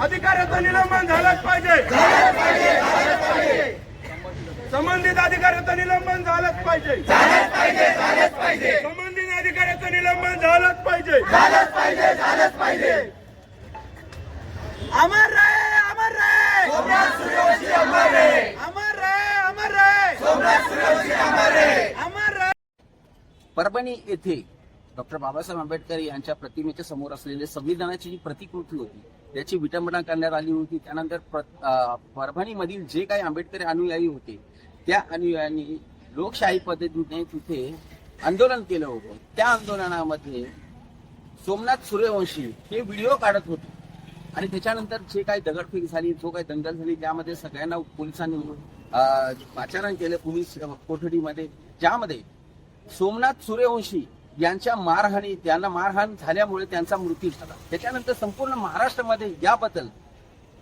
अधिकाऱ्याचं निलंबन झालंच पाहिजे संबंधित अधिकाऱ्याचं निलंबन झालंच पाहिजे संबंधित अधिकाऱ्याचं निलंबन झालंच पाहिजे अमर रे अमर रे अमर रे अमर रे अमर रे परभणी येथे डॉक्टर बाबासाहेब आंबेडकर यांच्या प्रतिमेच्या समोर असलेली संविधानाची जी प्रतिकृती होती त्याची विटंबना करण्यात आली होती. त्यानंतर प्र- परभणीमधील जे काही आंबेडकरी अनुयायी होते त्या अनुयायांनी लोकशाही पद्धतीने तिथे आंदोलन केलं होतं. त्या आंदोलनामध्ये सोमनाथ सूर्यवंशी हे व्हिडिओ काढत होते. आणि त्याच्यानंतर जे काही दगडफेक झाली जो काही दंगल झाली त्यामध्ये सगळ्यांना पोलिसांनी पाचारण केलं पोलीस कोठडीमध्ये. ज्यामध्ये सोमनाथ सूर्यवंशी यांच्या मारहाणी त्यांना मारहाण झाल्यामुळे त्यांचा मृत्यू झाला. त्याच्यानंतर संपूर्ण महाराष्ट्रामध्ये याबद्दल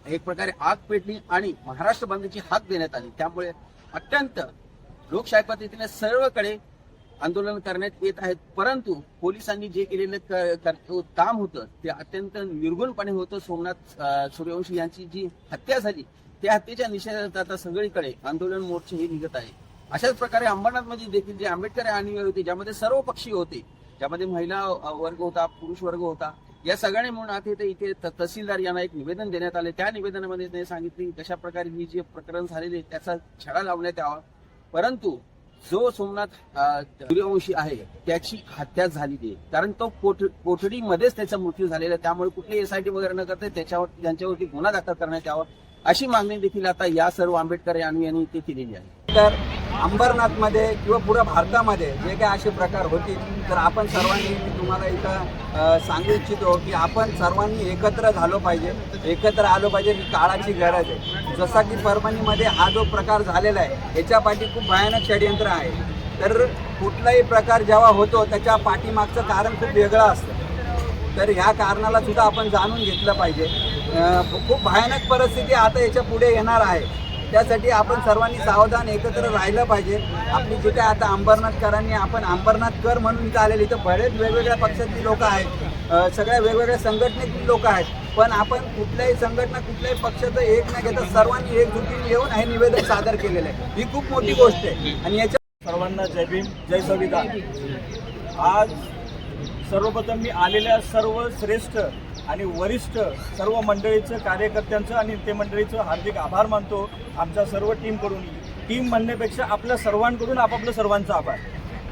एक प्रकारे आग पेटली आणि महाराष्ट्र बंदची हाक देण्यात आली. त्यामुळे अत्यंत लोकशाही पद्धतीने सर्वकडे आंदोलन करण्यात येत आहेत. परंतु पोलिसांनी जे केलेलं कर- काम होतं ते अत्यंत निर्गुणपणे होतं. सोमनाथ सूर्यवंशी यांची जी हत्या झाली त्या हत्येच्या निषेधात आता सगळीकडे आंदोलन मोर्चे हे निघत आहे. अशाच प्रकारे अंबरनाथमध्ये देखील जे आंबेडकर अनुयायी होते ज्यामध्ये सर्व पक्षी होते ज्यामध्ये महिला वर्ग होता पुरुष वर्ग होता या सगळ्यांनी म्हणून आता इथे इथे तहसीलदार यांना एक निवेदन देण्यात आले. त्या निवेदनामध्ये त्यांनी सांगितले कशा प्रकारे ही जे प्रकरण झालेले त्याचा छडा लावण्यात यावा. परंतु जो सोमनाथ सूर्यवंशी आहे त्याची हत्या झालेली आहे. कारण तो कोठ कोठडीमध्येच त्याचा मृत्यू झालेला आहे. त्यामुळे कुठली एसआयटी वगैरे न करता त्याच्यावर त्यांच्यावरती गुन्हा दाखल करण्यात यावा. अशी मागणी देखील आता या सर्व आंबेडकर यांनी ते केलेली आहे. तर अंबरनाथमध्ये किंवा पुऱ्या भारतामध्ये जे काही असे प्रकार होतील तर आपण सर्वांनी मी तुम्हाला इथं सांगू इच्छितो की आपण सर्वांनी एकत्र झालो पाहिजे. एकत्र आलो पाहिजे ही काळाची गरज आहे. जसा की परभणीमध्ये हा जो प्रकार झालेला आहे याच्या पाठी खूप भयानक षडयंत्र आहे. तर कुठलाही प्रकार जेव्हा होतो त्याच्या पाठीमागचं कारण खूप वेगळं असतं. तर ह्या कारणाला सुद्धा आपण जाणून घेतलं पाहिजे. खूप भयानक परिस्थिती आता याच्यापुढे येणार आहे. त्यासाठी आपण सर्वांनी सावधान एकत्र राहिलं पाहिजे. आपली जिथे आता अंबरनाथकरांनी आपण अंबरनाथकर म्हणून इथं आलेली इथं बरेच वेगवेगळ्या पक्षातली लोक आहेत. सगळ्या वेगवेगळ्या संघटनेतली लोक आहेत. पण आपण कुठल्याही संघटना कुठल्याही पक्षाचं एक न घेता सर्वांनी एकजुटीने येऊन हे निवेदन सादर केलेलं आहे. ही खूप मोठी गोष्ट आहे. आणि याच्या सर्वांना जय भीम जय संविधान. आज सर्वप्रथम मी आलेल्या सर्व श्रेष्ठ आणि वरिष्ठ सर्व मंडळीचं कार्यकर्त्यांचं आणि ते मंडळीचं हार्दिक आभार मानतो. आमच्या सर्व टीमकडून टीम म्हणण्यापेक्षा आपल्या सर्वांकडून आपापलं सर्वांचा आभार.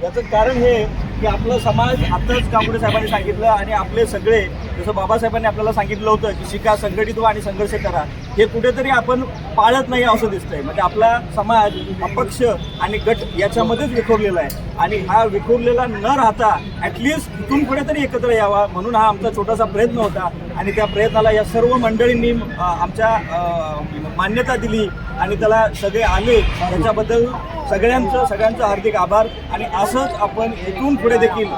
याचं कारण हे की आपला समाज आताच कांबळे साहेबांनी सांगितलं आणि आपले सगळे जसं बाबासाहेबांनी आपल्याला सांगितलं होतं की शिका संघटित व्हा आणि संघर्ष करा. हे कुठेतरी आपण पाळत नाही असं दिसतंय. म्हणजे आपला समाज अपक्ष आणि गट याच्यामध्येच विखुरलेला आहे. आणि हा विखुरलेला न राहता ॲटलिस्ट इथून पुढे तरी एकत्र यावा म्हणून हा आमचा छोटासा प्रयत्न होता. आणि त्या प्रयत्नाला या सर्व मंडळींनी आमच्या मान्यता दिली आणि त्याला सगळे आले. त्याच्याबद्दल सगळ्यांचं सगळ्यांचं हार्दिक आभार. आणि असंच आपण इथून पुढे देखील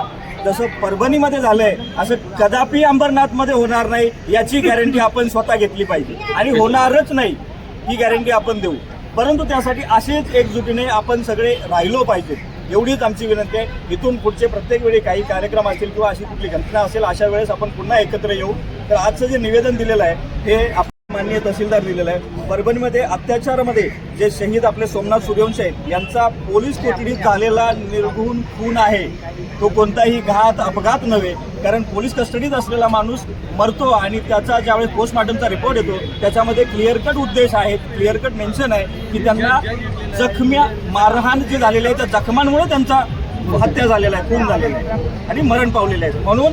जसं परभणीमध्ये झालंय असं कदापि अंबरनाथमध्ये होणार नाही याची गॅरंटी आपण स्वतः घेतली पाहिजे. आणि होणारच नाही ही गॅरंटी आपण देऊ. परंतु त्यासाठी असेच एकजुटीने आपण सगळे राहिलो पाहिजे. एवढीच आमची विनंती आहे. इथून पुढचे प्रत्येक वेळी काही कार्यक्रम असतील किंवा अशी कुठली घटना असेल अशा वेळेस आपण पुन्हा एकत्र येऊ. तर आजचं जे निवेदन दिलेलं आहे हे माननीय तहसीलदार दिलेलं आहे. परभणीमध्ये अत्याचारामध्ये जे शहीद आपले सोमनाथ सूर्यवंश आहेत यांचा पोलीस कोठडीत झालेला निर्गुण खून आहे. तो कोणताही घात अपघात नव्हे कारण पोलीस कस्टडीत असलेला माणूस मरतो आणि त्याचा ज्यावेळेस पोस्टमॉर्टमचा रिपोर्ट येतो त्याच्यामध्ये क्लिअर कट उद्देश आहेत क्लिअर कट मेन्शन आहे की त्यांना जखम्या मारहाण जे झालेलं आहे त्या जखमांमुळे त्यांचा हत्या झालेला आहे खून झालेला आहे. आणि मरण पावलेलं आहे म्हणून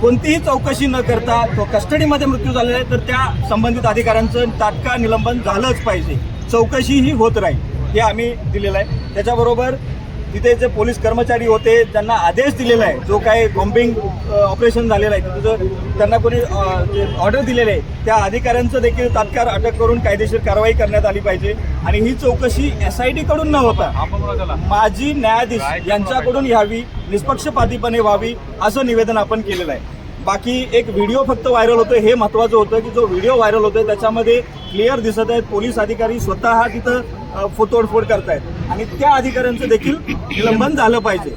कोणतीही चौकशी न करता तो कस्टडीमध्ये मृत्यू झालेला आहे तर त्या संबंधित अधिकाऱ्यांचं तात्काळ निलंबन झालंच पाहिजे. चौकशी ही होत राहील हे आम्ही दिलेलं आहे. त्याच्याबरोबर तिथे जे पोलीस कर्मचारी होते त्यांना आदेश दिलेला आहे. जो काही बॉम्बिंग ऑपरेशन झालेलं आहे तिथं जो त्यांना कोणी ऑर्डर दिलेले आहे त्या अधिकाऱ्यांचं देखील तात्काळ अटक करून कायदेशीर कारवाई करण्यात आली पाहिजे. आणि ही चौकशी एस आयकडून न होता माजी न्यायाधीश यांच्याकडून यावी निष्पक्षपातीपणे व्हावी असं निवेदन आपण केलेलं आहे. बाकी एक व्हिडिओ फक्त व्हायरल होतोय हे महत्वाचं होतं की जो व्हिडिओ व्हायरल होतोय त्याच्यामध्ये क्लिअर दिसत आहेत पोलीस अधिकारी स्वतः तिथं तोडफोड करतायत. आणि त्या अधिकाऱ्यांचं देखील निलंबन झालं पाहिजे.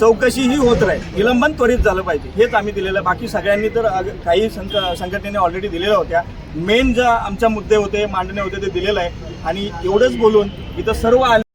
चौकशी ही होत राहील. निलंबन त्वरित झालं पाहिजे. हेच आम्ही दिलेलं आहे. बाकी सगळ्यांनी तर काही संघ- संघटनेने ऑलरेडी दिलेल्या होत्या. मेन ज्या आमच्या मुद्दे होते मांडणे होते ते दिलेलं आहे. आणि एवढंच बोलून इथं सर्व आले